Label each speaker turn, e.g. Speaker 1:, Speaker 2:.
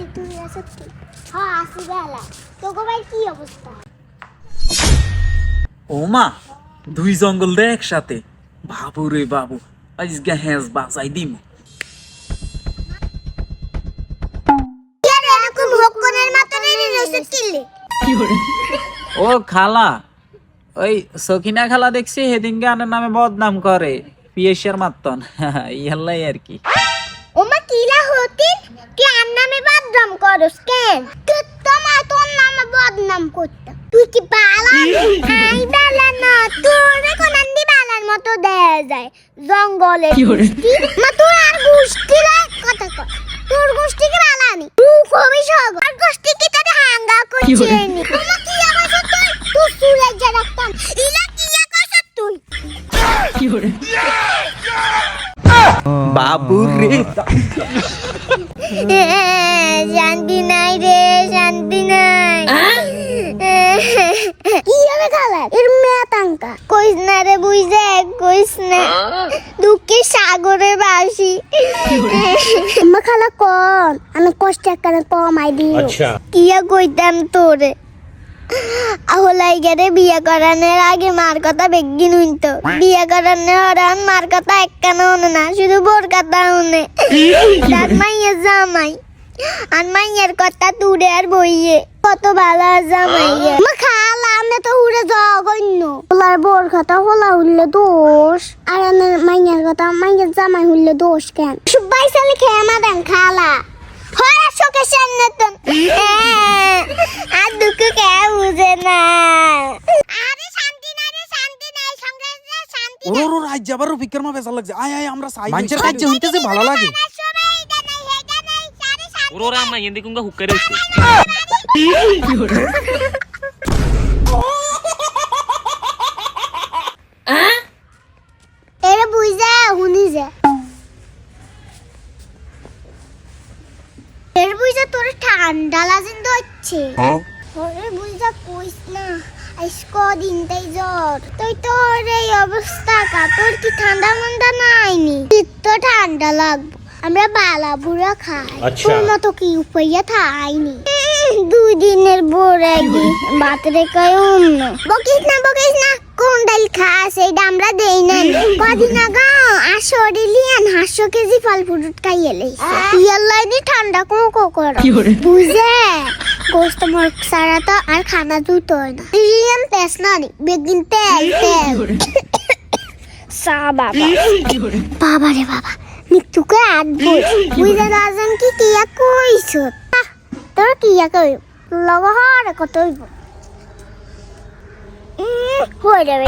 Speaker 1: আছি তুই হ্যাঁ আসি বেলা তোকে ভাই কি অবস্থা?
Speaker 2: ও মা দুই জঙ্গল রে একসাথে। বাবু রে বাবু আজকে হ্যাঁস বাজাই দিম। ও খালা ওই সখিনা খালা দেখছি সেদিনকে আনের নামে বদনাম করে পিয়েসার মাত্তন ইয়াল্লাই আর কি।
Speaker 1: করস কেন তুই তোমার তোর নামে বদনাম করতাম তুই কি বালা? আই বালা না তোর কোন আন্দি বালার মতো দেয়া যায়। জঙ্গলে মা তোর আর গোষ্ঠী কথা কর তোর গোষ্ঠী কি বালা নি? তুই কবি সব আর গোষ্ঠী কি তোর হাঙ্গা করছে নি? ওমা কি আবার তুই তুই সুরে যা রাখতাম ইলা কি করছ তুই?
Speaker 2: বাবু রে।
Speaker 1: শান্তি নাই রে শান্তি নাই। কি হবে খালার এর মেয়াতাঙ্কা কইস না রে বুঝে কইস না। দুঃখে সাগরে বাসি। খালা কম আমি কষ্ট কেন কম আই
Speaker 3: দিও আচ্ছা।
Speaker 1: কিয়া কইতাম তোরে? আহলাই গেরে বিয়া করানোর আগে মার কথা বেগি নুনতো বিয়া করানোর হরান মার কথা একখানা হনে না, শুধু বোর কথা হনে তার মাইয়ের জামাই, আর মাইয়ের কথা তুড়ে আর বইয়ে। কত ভালো জামাইয়ে। মা খালা আমি তো উড়ে জগন্য ওলার বোর কথা হোলা হইলে দোষ, আর আমার মাইয়ের কথা মাইয়ের জামাই হইলে দোষ কেন? সবাই সালে খেয়ে মাদান খালা। হরা চোখের সামনে তো আর দুঃখ কে বুঝে না। আরে শান্তি নাই রে শান্তি নাই সংসারে শান্তি
Speaker 4: ওর ওর আজ যাবার ফিকের মা বেসা লাগছে। আয় আয় আমরা সাই
Speaker 2: মানুষের কাছে হইতেছে ভালো লাগে।
Speaker 3: ওরা আম্মা এন্দি কুঙ্গা হুক্কারে হইছে
Speaker 1: এরে বুঝা হুনি যা। এর বুঝা তোর ঠান্ডা লাগেন তো হচ্ছে ওরে বুঝা কইস না। আইস কদিন তাই জ্বর। তুই তোর এই অবস্থা। কা তোর কি ঠান্ডা মান্ডা নাইনি? তো ঠান্ডা লাগবো। আমরা বালা বুড়া খাই।
Speaker 3: আচ্ছা।
Speaker 1: তোর মতো কি উপাইয়া থাইনি? দুই দিনের বোরে দি ভাত রেখে অন্য। বকিস না বকিস না। কোন ডাল খাস? এইটা আমরা দেই না কদিন আগা আশো লিয়ান হাসশো কেজি ফল ফ্রুট খাইয়ে লইছে। ইয়াল্লাই ঠান্ডা কো কো কর বুঝে? গোস্ত মরক সারা তো আর খানা জুতো না। লিয়ান তেস না নি বেগিন তেল তেল সা বাবা। বাবা রে বাবা মৃত্যুকে আদবো বুঝে রাজন কি কিয়া কইছ? তোর কিয়া কই লগ হরে কত হইব। হয়ে যাবে